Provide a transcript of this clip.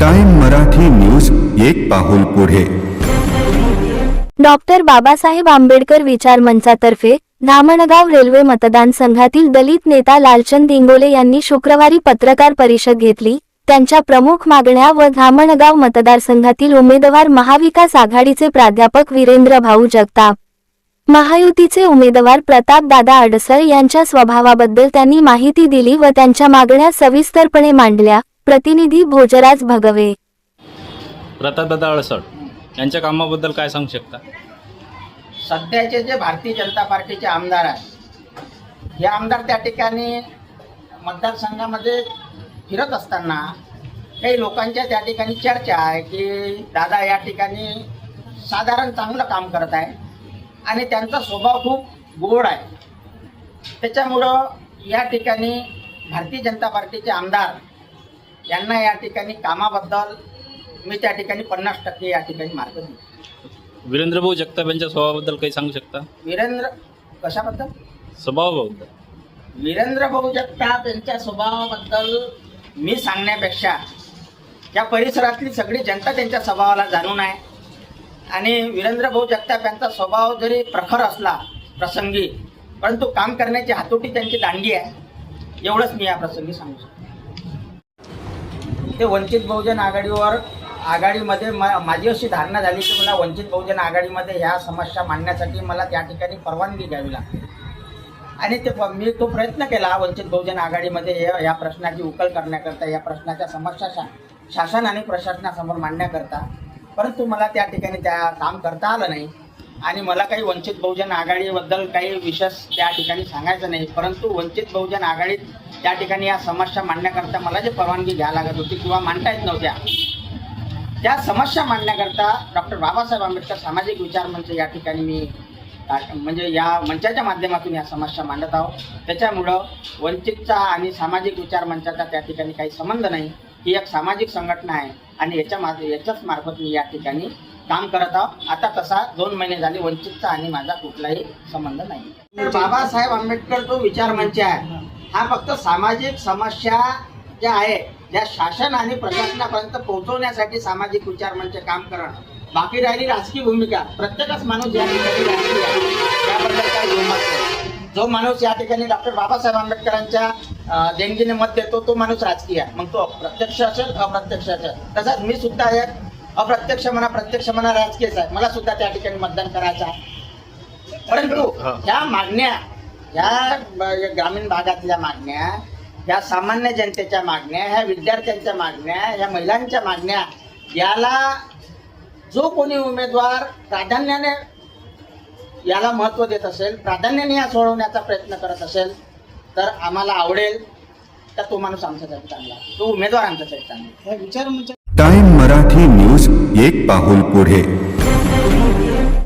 Time Marathi news एक पाहुल पुढे. Doctor Babasaheb Ambedkar विचार मंचातर्फे धामणगाव रेल्वे मतदान संघातील दलित नेता लालचंद इंगोले यांनी शुक्रवारी पत्रकार परिषद घेतली. त्यांच्या प्रमुख मागण्या व धामणगाव मतदारसंघातील उमेदवार महाविकास आघाडीचे प्राध्यापक वीरेंद्र भाऊ जगताप. महायुतीचे उमेदवार प्रतापदादा अडसर यांच्या स्वभावाबद्दल त्यांनी माहिती दिली व त्यांच्या मागण्या सविस्तरपणे मांडल्या. प्रतिनिधी भोजराज भगवे. प्रतापदादा अळसड यांच्या कामाबद्दल काय सांगू शकता? सध्याचे जे भारतीय जनता पार्टीचे आमदार आहेत हे आमदार त्या ठिकाणी मतदारसंघामध्ये फिरत असताना काही लोकांच्या त्या ठिकाणी चर्चा आहे की दादा या ठिकाणी साधारण चांगलं काम करत आहे आणि त्यांचा स्वभाव खूप गोड आहे. त्याच्यामुळं या ठिकाणी भारतीय जनता पार्टीचे आमदार यांना या ठिकाणी कामाबद्दल मी त्या ठिकाणी पन्नास टक्के या ठिकाणी मार्क देतो वीरेंद्रभाऊ जगताप यांच्या स्वभावाबद्दल काही सांगू शकता? वीरेंद्र कशाबद्दल? स्वभावाबद्दल. वीरेंद्र भाऊ जगताप यांच्या स्वभावाबद्दल मी सांगण्यापेक्षा या परिसरातली सगळी जनता त्यांच्या स्वभावाला जाणून आहे. आणि वीरेंद्र भाऊ जगताप यांचा स्वभाव जरी प्रखर असला प्रसंगी परंतु काम करण्याची हातोटी त्यांची दांडी आहे. एवढंच मी या प्रसंगी सांगू शकतो. ते वंचित बहुजन आघाडीवर आघाडीमध्ये म माझी अशी धारणा झाली की मला वंचित बहुजन आघाडीमध्ये ह्या समस्या मांडण्यासाठी मला त्या ठिकाणी परवानगी घ्यावी लागते. आणि ते प- मी तो प्रयत्न केला वंचित बहुजन आघाडीमध्ये या या प्रश्नाची उकल करण्याकरता या प्रश्नाच्या समस्या शा शासन आणि प्रशासनासमोर मांडण्याकरता. परंतु मला त्या ठिकाणी त्या काम करता आलं नाही. आणि मला काही वंचित बहुजन आघाडीबद्दल काही विशेष त्या ठिकाणी सांगायचं नाही परंतु वंचित बहुजन आघाडीत त्या ठिकाणी या समस्या मांडण्याकरता मला जी परवानगी घ्यावी लागत होती किंवा मांडता येत नव्हत्या त्या समस्या मांडण्याकरता डॉक्टर बाबासाहेब आंबेडकर सामाजिक विचार मंच या ठिकाणी मी म्हणजे या मंचाच्या माध्यमातून या समस्या मांडत आहोत. त्याच्यामुळं वंचितचा आणि सामाजिक विचार मंचाचा त्या ठिकाणी काही संबंध नाही. ही एक सामाजिक संघटना आहे. आणि याच्या मा याच्याच मार्फत मी या ठिकाणी काम करत आहोत आता तसा दोन महिने झाले वंचितचा आणि माझा कुठलाही संबंध नाही. तर बाबासाहेब आंबेडकर जो विचार मंच आहे हा फक्त सामाजिक समस्या ज्या आहे ज्या शासन आणि प्रशासनापर्यंत पोहोचवण्यासाठी सामाजिक विचार मंच काम करणं. बाकी राहिली राजकीय भूमिका. प्रत्येकच माणूस या ठिकाणी राजकीय आहे. त्याबद्दल जो माणूस या ठिकाणी डॉक्टर बाबासाहेब आंबेडकरांच्या देणगीने मत देतो तो माणूस राजकीय आहे. मग तो प्रत्यक्ष असेल अप्रत्यक्ष असेल. तसाच मी सुद्धा एक अप्रत्यक्ष म्हणा प्रत्यक्ष म्हणा राजकीयच आहे. मला सुद्धा त्या ठिकाणी मतदान करायचं आहे. परंतु ह्या मागण्या ह्या ग्रामीण भागातल्या मागण्या ह्या सामान्य जनतेच्या मागण्या ह्या विद्यार्थ्यांच्या मागण्या ह्या महिलांच्या मागण्या याला जो कोणी उमेदवार प्राधान्याने याला महत्त्व देत असेल प्राधान्याने या सोडवण्याचा प्रयत्न करत असेल तर आम्हाला आवडेल तर तो माणूस आमच्यासाठी चांगला. तो उमेदवार आमच्यासाठी चांगला आहे. टाइम मराठी न्यूज एक पाऊल पुढे